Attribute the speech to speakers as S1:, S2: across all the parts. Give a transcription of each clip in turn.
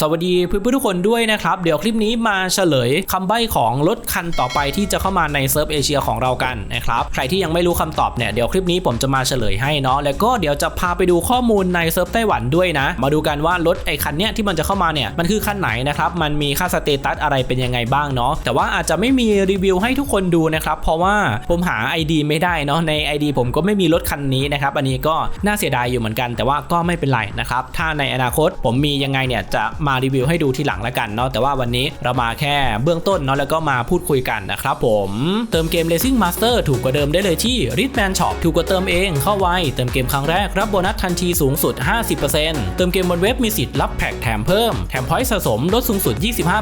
S1: สวัสดีเพื่อนๆทุกคนด้วยนะครับ เดี๋ยวคลิปนี้มาเฉลยคำใบ้ของรถคันต่อไปที่จะเข้ามาในเซิร์ฟเอเชียของเรากันนะครับใครที่ยังไม่รู้คำตอบเนี่ยเดี๋ยวคลิปนี้ผมจะมาเฉลยให้เนาะแล้วก็เดี๋ยวจะพาไปดูข้อมูลในเซิร์ฟไต้หวันด้วยนะ มาดูกันว่ารถไอ้คันเนี้ยที่มันจะเข้ามาเนี่ยมันคือคันไหนนะครับมันมีค่าสเตตัสอะไรเป็นยังไงบ้างเนาะแต่ว่าอาจจะไม่มีรีวิวให้ทุกคนดูนะครับเพราะว่าผมหา ID ไม่ได้เนาะใน ID ผมก็ไม่มีรถคันนี้นะครับอันนี้ก็น่าเสียดายอยู่เหมือนกัน แต่ว่าก็ไม่เป็นไรนะครับถ้าในอนาคตผมมียังไงเนี่ยจะมารีวิวให้ดูทีหลังแล้วกันเนาะแต่ว่าวันนี้เรามาแค่เบื้องต้นเนาะแล้วก็มาพูดคุยกันนะครับผมเติมเกม Racing Master ถูกกว่าเดิมได้เลยที่ r i t m a n Shop ถูกกว่าเติมเองเข้าไวเติมเกมครั้งแรกรับโบนัสทันทีสูงสุด 50%เติมเกมบนเว็บมีสิทธิ์รับแพ็กแถมเพิ่มแถมพอยต์สะสมลดสูงสุด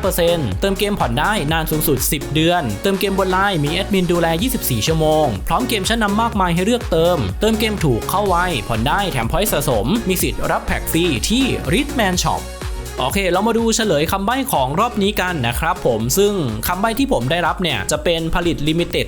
S1: 25%เติมเกมผ่อนได้นานสูงสุด 10 เดือน เติมเกมบนไลน์มีแอดมินดูแล 24 ชั่วโมง พร้อมเกมชั้นนำมากมายให้เลือกเติม เติมเกมถูกเข้าไวผ่อนได้แถมพอยต์สะสม มีสิทธิ์รับแพ็กฟรีที่ r i t m a n Shop โอเค เรามาดูเฉลยคำใบ้ของรอบนี้กันนะครับผมซึ่งคำใบ้ที่ผมได้รับเนี่ย จะเป็นผลิตลิมิเต็ด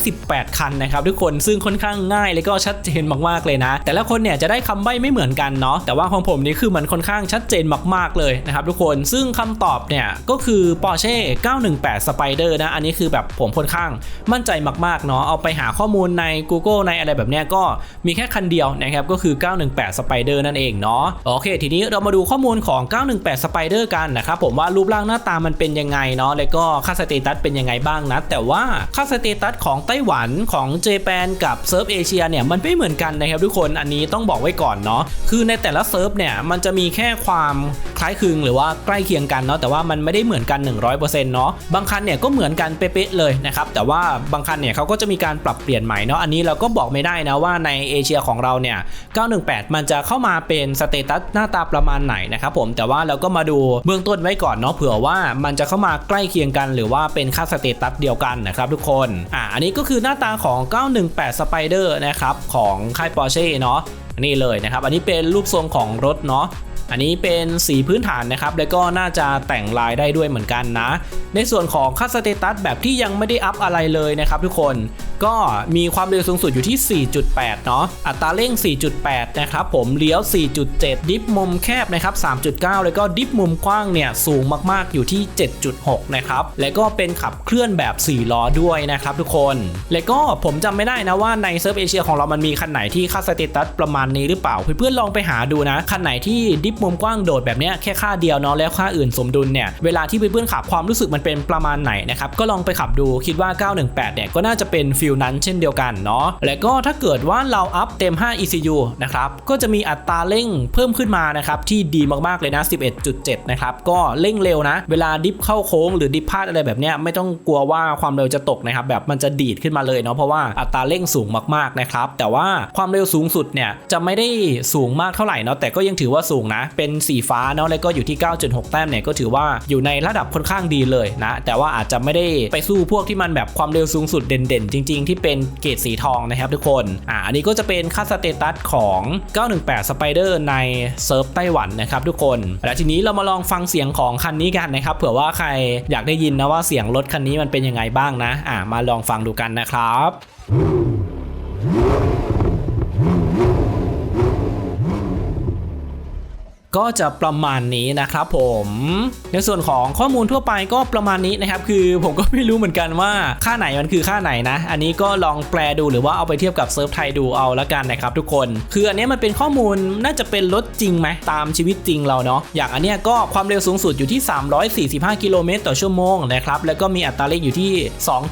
S1: 918 คันนะครับทุกคนซึ่งค่อนข้างง่ายและก็ชัดเจนมากๆเลยนะ แต่ละคนเนี่ยจะได้คำใบ้ไม่เหมือนกันเนาะแต่ว่าของผมนี่คือมันค่อนข้างชัดเจนมากๆเลยนะครับทุกคนซึ่งคำตอบเนี่ยก็คือ Porsche 918 Spider นะอันนี้คือแบบผมค่อนข้างมั่นใจมากๆเนาะเอาไปหาข้อมูลใน Google ในอะไรแบบเนี้ยก็มีแค่คันเดียวนะครับก็คือ 918 Spider นั่นเองเนาะโอเค ทีนี้เรามาดูข้อมูลของ 918 Spider กันนะครับผมว่ารูปร่างหน้าตามันเป็นยังไงเนาะแล้วก็ค่าสเตตัสเป็นยังไงบ้างนะ แต่ว่าค่าสเตตัสของไต้หวันของเจแปนกับเซิร์ฟเอเชียเนี่ยมันไม่เหมือนกันนะครับทุกคนอันนี้ต้องบอกไว้ก่อนเนาะคือในแต่ละเซิร์ฟเนี่ยมันจะมีแค่ความคล้ายคลึงหรือว่าใกล้เคียงกันเนาะแต่ว่ามันไม่ได้เหมือนกัน 100%เนาะบางคันเนี่ยก็เหมือนกันเป๊ะเลยนะครับแต่ว่าบางคันเนี่ยเขาก็จะมีการปรับเปลี่ยนใหม่เนาะอันนี้เราก็บอกไม่ได้นะว่าในเอเชียของเราเนี่ย918 มันจะเข้ามาเป็นสเตตัสหน้าตาประมาณไหนนะครับผมแต่ว่าเราก็มาดูเบื้องต้นไว้ก่อนเนาะเผื่อว่ามันจะเข้ามาใกล้เคียงกัน หรือว่าเป็นค่าสเตตัสเดียวกันนะครับทุกคนอ่าอันนี้ก็คือหน้าตาของ 918 Spider นะครับของค่าย Porsche เนาะนี่เลยนะครับ อันนี้เป็นรูปทรงของรถเนาะ อันนี้เป็นสีพื้นฐานนะครับ แล้วก็น่าจะแต่งลายได้ด้วยเหมือนกันนะ ในส่วนของค่าสเตตัสแบบที่ยังไม่ได้อัพอะไรเลยนะครับทุกคนก็มีความเร็วสูงสุดอยู่ที่ 4.8 เนาะ อัตราเร่ง 4.8 นะครับผม เลี้ยว 4.7 ดิฟมุมแคบนะครับ 3.9 แล้วก็ดิฟมุมกว้างเนี่ยสูงมากๆอยู่ที่ 7.6 นะครับ แล้วก็เป็นขับเคลื่อนแบบ 4 ล้อด้วยนะครับทุกคน แล้วก็ผมจำไม่ได้นะว่าในเซิร์ฟเอเชียของเรามันมีคันไหนที่ค่าสเตตัสประมาณนี้หรือเปล่า เพื่อนๆลองไปหาดูนะ คันไหนที่ดิฟมุมกว้างโดดแบบนี้แค่ค่าเดียวเนาะแล้วค่าอื่นสมดุลเนี่ยเวลาที่เพื่อนๆขับความรู้สึกมันเป็นประมาณไหนนะครับก็ลองไปขับดูคิดว่า 918 เนี่ยก็น่าจะเป็นฟิลนั้นเช่นเดียวกันเนาะและก็ถ้าเกิดว่าเราอัพเต็ม 5 ECU นะครับก็จะมีอัตราเร่งเพิ่มขึ้นมานะครับที่ดีมากๆเลยนะ 11.7 นะครับก็เร่งเร็วนะ เวลาดิฟเข้าโค้งหรือดิฟพลาดอะไรแบบเนี้ยไม่ต้องกลัวว่าความเร็วจะตกนะครับแบบมันจะดีดขึ้นมาเลยเนาะเพราะว่าอัตราเร่งสูงมากๆนะครับแต่ว่าความเร็วสูงสุดเนี่ยจะไม่ได้สูงมากเท่าไหร่เนาะแต่ก็ยังถือว่าสูงนะเป็นสีฟ้าเนาะแล้วก็อยู่ที่ 9.6 แต้มเนี่ยก็ถือว่าอยู่ในระดับค่อนข้างดีเลยนะ แต่ว่าอาจจะไม่ได้ไปสู้พวกที่มันแบบความเร็วสูงสุดเด่นๆ จริง ๆ ที่เป็นเกรดสีทองนะครับทุกคนอ่าอันนี้ก็จะเป็นค่าสเตตัสของ 918 Spider ในเซิร์ฟไต้หวันนะครับทุกคนแล้วทีนี้เรามาลองฟังเสียงของคันนี้กันนะครับเผื่อว่าใครอยากได้ยินนะว่าเสียงรถคันนี้มันเป็นยังไงบ้างนะ อ่ามาลองฟังดูกันนะครับ ก็จะประมาณนี้นะครับผมในส่วนของข้อมูลทั่วไปก็ประมาณนี้นะครับ คือผมก็ไม่รู้เหมือนกันว่าค่าไหนมันคือค่าไหนนะ อันนี้ก็ลองแปลดูหรือว่าเอาไปเทียบกับเซิร์ฟไทยดูเอาละกันนะครับทุกคน คืออันนี้มันเป็นข้อมูลน่าจะเป็นรถจริงไหมตามชีวิตจริงเราเนาะอย่างอันเนี้ยก็ความเร็วสูงสุดอยู่ที่ 345 กิโลเมตรต่อชั่วโมงนะครับแล้วก็มีอัตราเร่งอยู่ที่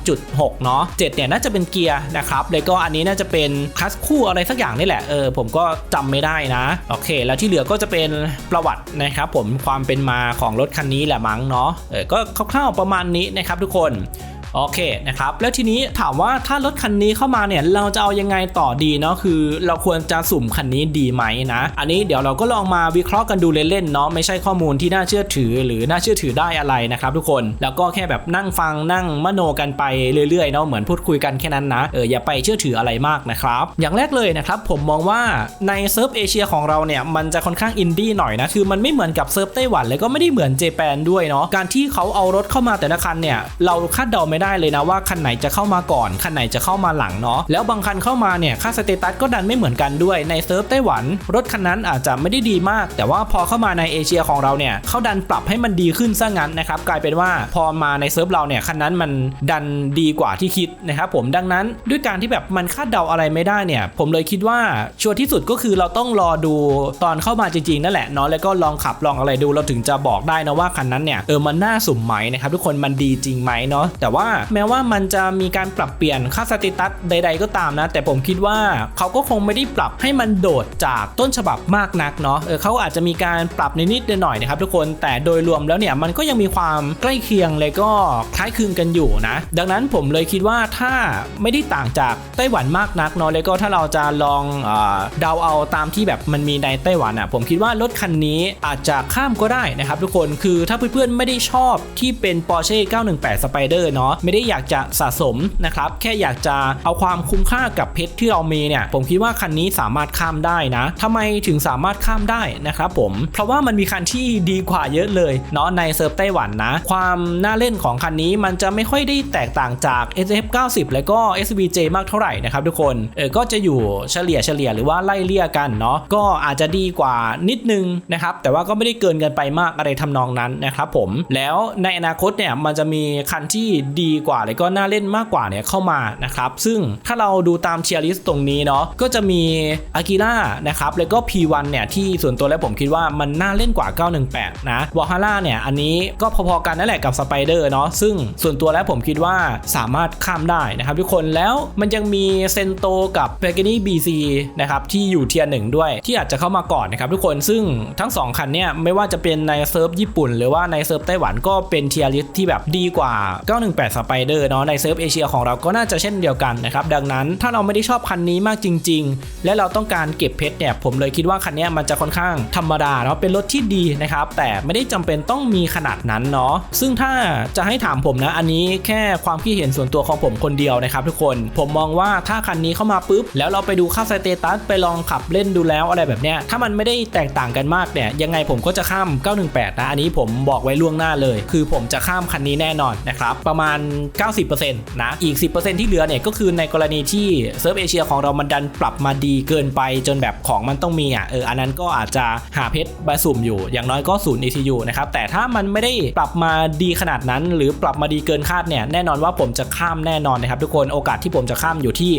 S1: 2.6 เนาะ7เนี่ยน่าจะเป็นเกียร์นะครับแล้วก็อันนี้น่าจะเป็นคลัสคู่อะไรสักอย่างนี่แหละเออผมก็จำไม่ได้นะโอเค แล้วที่เหลือก็จะเป็นประวัตินะครับผมความเป็นมาของรถคันนี้แหละมั้งเนาะก็คร่าวๆประมาณนี้นะครับทุกคน โอเคนะครับแล้วทีนี้ถามว่าถ้ารถคันนี้เข้ามาเนี่ยเราจะเอายังไงต่อดีเนาะคือเราควรจะสุ่มคันนี้ดีไหมนะ อันนี้เดี๋ยวเราก็ลองมาวิเคราะห์กันดูเล่นๆเนาะไม่ใช่ข้อมูลที่น่าเชื่อถือหรือน่าเชื่อถือได้อะไรนะครับทุกคนแล้วก็แค่แบบนั่งฟังนั่งมโนกันไปเรื่อยๆเนาะเหมือนพูดคุยกันแค่นั้นนะเอออย่าไปเชื่อถืออะไรมากนะครับอย่างแรกเลยนะครับผมมองว่าในเซิร์ฟเอเชียของเราเนี่ยมันจะค่อนข้างอินดี้หน่อยนะคือมันไม่เหมือนกับเซิร์ฟไต้หวันแล้วก็ไม่ได้เหมือนเจแปนด้วยเนาะการที่เขาเอารถเข้ามาแต่ละคันเนี่ยเราคาดเดาไม่ได้ได้เลยนะว่าคันไหนจะเข้ามาก่อนคันไหนจะเข้ามาหลังเนาะแล้วบางคันเข้ามาเนี่ยค่าสเตตัสก็ดันไม่เหมือนกันด้วยในเซิร์ฟไต้หวัน รถคันนั้นอาจจะไม่ได้ดีมาก แต่ว่าพอเข้ามาในเอเชียของเราเนี่ยเขาดันปรับให้มันดีขึ้นซะงั้นนะครับกลายเป็นว่าพอมาในเซิร์ฟเราเนี่ยคันนั้นมันดันดีกว่าที่คิดนะครับผมดังนั้นด้วยการที่แบบมันคาดเดาอะไรไม่ได้เนี่ยผมเลยคิดว่าชัวร์ที่สุดก็คือเราต้องรอดูตอนเข้ามาจริงๆนั่นแหละเนาะแล้วก็ลองขับลองอะไรดูเราถึงจะบอกได้นะว่าคันนั้นเนี่ยเออมันน่าสุ่มไหมนะครับทุกคนมันดีจริงไหมเนาะแต่ว่าแม้ว่ามันจะมีการปรับเปลี่ยนค่าสเตตัสใด ๆ ก็ตามนะ แต่ผมคิดว่าเขาก็คงไม่ได้ปรับให้มันโดดจากต้นฉบับมากนักเนาะเออเขาอาจจะมีการปรับนิดๆหน่อยๆนะครับทุกคนแต่โดยรวมแล้วเนี่ยมันก็ยังมีความใกล้เคียงเลยก็คล้ายคลึงกันอยู่นะ ดังนั้นผมเลยคิดว่าถ้าไม่ได้ต่างจากไต้หวันมากนักเนาะแล้วก็ถ้าเราจะลองเออดาเอาตามที่แบบมันมีในไต้หวันอะผมคิดว่ารถคันนี้อาจจะข้ามก็ได้นะครับทุกคนคือถ้าเพื่อนๆไม่ได้ชอบที่เป็น Porsche 918 Spider เนาะไม่ได้อยากจะสะสมนะครับ แค่อยากจะเอาความคุ้มค่ากับเพชรที่เรามีเนี่ย ผมคิดว่าคันนี้สามารถข้ามได้นะทำไมถึงสามารถข้ามได้นะครับผม เพราะว่ามันมีคันที่ดีกว่าเยอะเลยเนาะในเซิร์ฟไต้หวันนะ ความน่าเล่นของคันนี้มันจะไม่ค่อยได้แตกต่างจาก SF 90 แล้วก็ SVJ มากเท่าไหร่นะครับทุกคน เออ ก็จะอยู่เฉลี่ยเฉลี่ยหรือว่าไล่เลี่ยกันเนาะ ก็อาจจะดีกว่านิดนึงนะครับ แต่ว่าก็ไม่ได้เกินกินไปมากอะไรทำนองนั้นนะครับผม แล้วในอนาคตเนี่ยมันจะมีคันที่ดีกว่าแล้วก็น่าเล่นมากกว่าเนี่ยเข้ามานะครับซึ่งถ้าเราดูตามเชียร์ลิสต์ตรงนี้เนาะก็จะมีอากิล่านะครับแล้วก็ P1 เนี่ยที่ส่วนตัวแล้วผมคิดว่ามันน่าเล่นกว่า 918 นะวอฮาร่าเนี่ยอันนี้ก็พอๆกันนั่นแหละกับสไปเดอร์เนาะซึ่งส่วนตัวแล้วผมคิดว่าสามารถข้ามได้นะครับทุกคนแล้วมันยังมีเซนโตกับเบเกนี่บีซีนะครับที่อยู่เทียร์หนึ่งด้วยที่อาจจะเข้ามาก่อนนะครับทุกคนซึ่งทั้งสองคันเนี่ยไม่ว่าจะเป็นในเซิร์ฟญี่ปุ่น หรือว่าในเซิร์ฟไต้หวันก็เป็นเทียร์ลิสที่แบบดีกว่า 918 Spider เนาะในเซิร์ฟเอเชียของเราก็น่าจะเช่นเดียวกันนะครับดังนั้นถ้าเราไม่ได้ชอบคันนี้มากจริง ๆ และเราต้องการเก็บเพชรเนี่ยผมเลยคิดว่าคันนี้มันจะค่อนข้างธรรมดาเนาะเป็นรถที่ดีนะครับแต่ไม่ได้จำเป็นต้องมีขนาดนั้นเนาะซึ่งถ้าจะให้ถามผมนะอันนี้แค่ความคิดเห็นส่วนตัวของผมคนเดียวนะครับทุกคนผมมองว่าถ้าคันนี้เข้ามาปุ๊บ แล้วเราไปดูค่าสเตตัสไปลองขับเล่นดูแล้วอะไรแบบเนี้ยถ้ามันไม่ได้แตกต่างกันมากเนี่ยยังไงผมก็จะข้าม 918 นะ อันนี้ผมบอกไว้ล่วงหน้าเลย คือผมจะข้ามคันนี้แน่นอนนะครับ ประมาณ90%นะ อีก 10%ที่เหลือเนี่ยก็คือในกรณีที่เซิร์ฟเอเชียของเรามันดันปรับมาดีเกินไปจนแบบของมันต้องมีอะเอออันนั้นก็อาจจะหาเพชรบาสุ่มอยู่ อย่างน้อยก็ศูนย์ ETU นะครับ แต่ถ้ามันไม่ได้ปรับมาดีขนาดนั้น หรือปรับมาดีเกินคาดเนี่ยแน่นอนว่าผมจะข้ามแน่นอนนะครับทุกคนโอกาสที่ผมจะข้ามอยู่ที่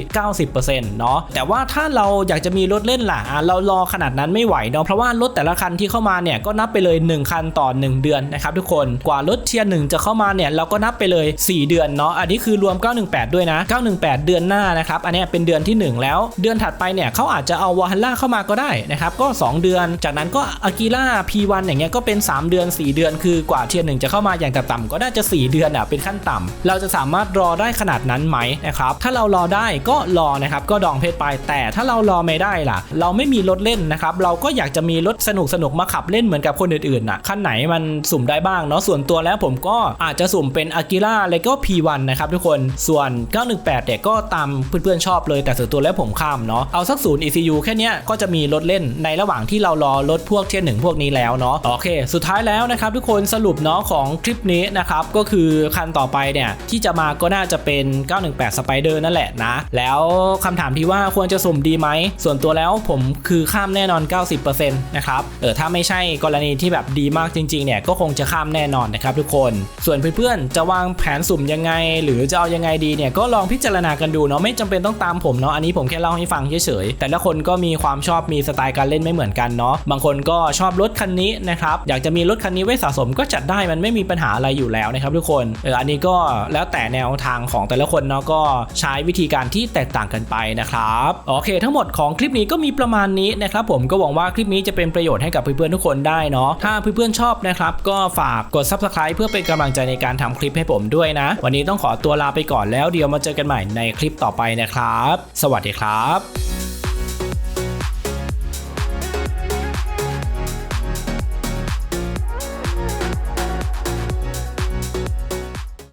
S1: 90%เนาะแต่ว่าถ้าเราอยากจะมีรถเล่นล่ะอะเรารอขนาดนั้นไม่ไหวเนาะเพราะว่ารถแต่ละคันที่เข้ามาเนี่ยก็นับไปเลย 1 คันต่อ 1 เดือนนะครับทุกคนกว่ารถเทียร์หนึ่งจะเข้ามาเนี่ยเราก็นับไปเลย4เดือนเนาะอันนี้คือรวม 918 ด้วยนะ 918 เดือนหน้านะครับอันนี้เป็นเดือนที่ 1 แล้ว เดือนถัดไปเนี่ยเขาอาจจะเอาวอฮัลล่าเข้ามาก็ได้นะครับก็ 2 เดือน จากนั้นก็อากิล่า P1 อย่างเงี้ยก็เป็น 3 เดือน 4 เดือน คือกว่าเทียร์หนึ่งจะเข้ามาอย่างต่ำๆก็น่าจะ 4 เดือนอะเป็นขั้นต่ำเราจะสามารถรอได้ขนาดนั้นไหมนะครับถ้าเรารอได้ก็รอนะครับก็ดองเพชรไปแต่ถ้าเรารอไม่ได้ล่ะ เราไม่มีรถเล่นนะครับเราก็อยากจะมีรถสนุกสนุกมาขับเล่นเหมือนกับคนอื่นๆน่ะคันไหนมันสุ่มได้บ้างเนาะส่วนตัวแล้วผมก็อาจจะสุ่มเป็นอากิล่าแล้วก็ P1 นะครับทุกคนส่วน 918เนี่ยก็ตามเพื่อนๆชอบเลยแต่ส่วนตัวแล้วผมข้ามเนาะเอาสักศูนย์ ECU แค่นี้ก็จะมีรถเล่นในระหว่างที่เรารอรถพวกเทียร์หนึ่งพวกนี้แล้วเนาะโอเค สุดท้ายแล้วนะครับทุกคนสรุปเนาะของคลิปนี้นะครับก็คือคันต่อไปเนี่ยที่จะมาก็น่าจะเป็น 918 Spider นั่นแหละนะ แล้วคำถามที่ว่าควรจะสมดีไหมส่วนตัวแล้วผมคือข้ามแน่นอน 90%นะครับเออถ้าไม่ใช่กรณีที่แบบดีมากจริงๆเนี่ยก็คงจะข้ามแน่นอนนะครับทุกคน ส่วนเพื่อนๆจะวางแผนสุมยังไง หรือจะเอายังไงดีเนี่ยก็ลองพิจารณากันดูเนาะไม่จำเป็นต้องตามผมเนาะอันนี้ผมแค่เล่าให้ฟังเฉยๆแต่ละคนก็มีความชอบมีสไตล์การเล่นไม่เหมือนกันเนาะบางคนก็ชอบรถคันนี้นะครับอยากจะมีรถคันนี้ไว้สะสมก็จัดได้มันไม่มีปัญหาอะไรอยู่แล้วนะครับทุกคนเอออันนี้ก็แล้วแต่แนวทางของแต่ละคนเนาะก็ใช้วิธีการที่แตกต่างกันไปนะครับโอเค ทั้งหมดของคลิปนี้ก็มีประมาณนี้นะครับผมก็หวังว่าคลิปนี้จะเป็นประโยชน์ให้กับเพื่อนๆทุกคนได้เนาะถ้าเพื่อนๆชอบนะครับก็ฝากกด subscribe เพื่อเป็นกำลังใจในการทำคลิปให้ผมด้วยนะวันนี้ต้องขอตัวลาไปก่อนแล้วเดี๋ยวมาเจอกันใหม่ในคลิปต่อไปนะครับ สวัสดีครับ